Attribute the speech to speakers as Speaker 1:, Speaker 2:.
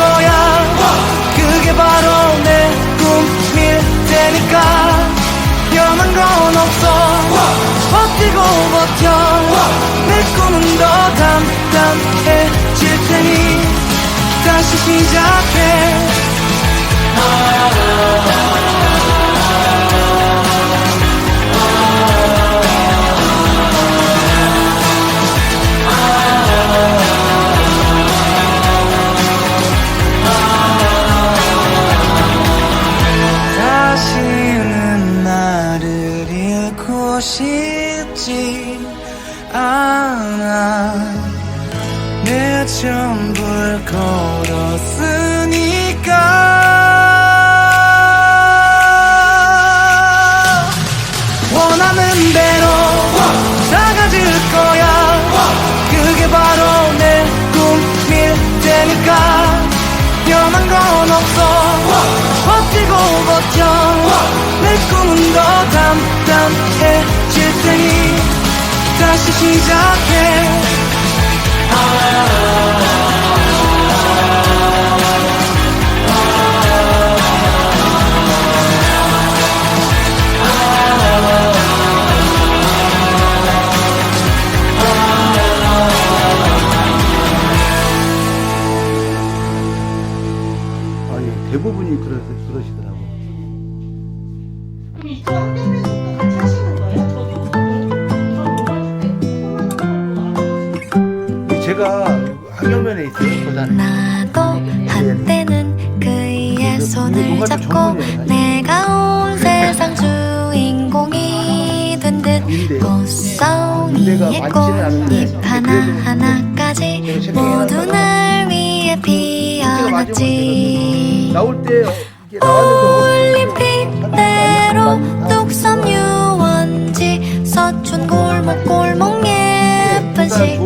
Speaker 1: 거야. 그게 바로 내 꿈일 테니까. 변한 건 없어. 버티고 버텨. 내 꿈은 더 단단해질 테니. 다시 시작해 싶지 않아 내 전부를 걸었으니까. 원하는 대로 나가질 거야. 그게 바로 내 꿈일 테니까. 변한 건 없어. 버티고 버텨 내 꿈은 더 단단해질 테니 다시 시작해.
Speaker 2: 대부분이 그러, 그러시더 학교면에 있어요, 고단에.
Speaker 3: 나도 한때는 그이의 손을 잡고 내가 온 세상 주인공이 된 듯 꽃송이의 꽃잎 하나하나까지 모두 날 위해 피어났지.
Speaker 2: 나올 때 이게 나왔는데
Speaker 3: 올림픽대로 뚝섬 유원지 서촌 골목 골목 예쁜 식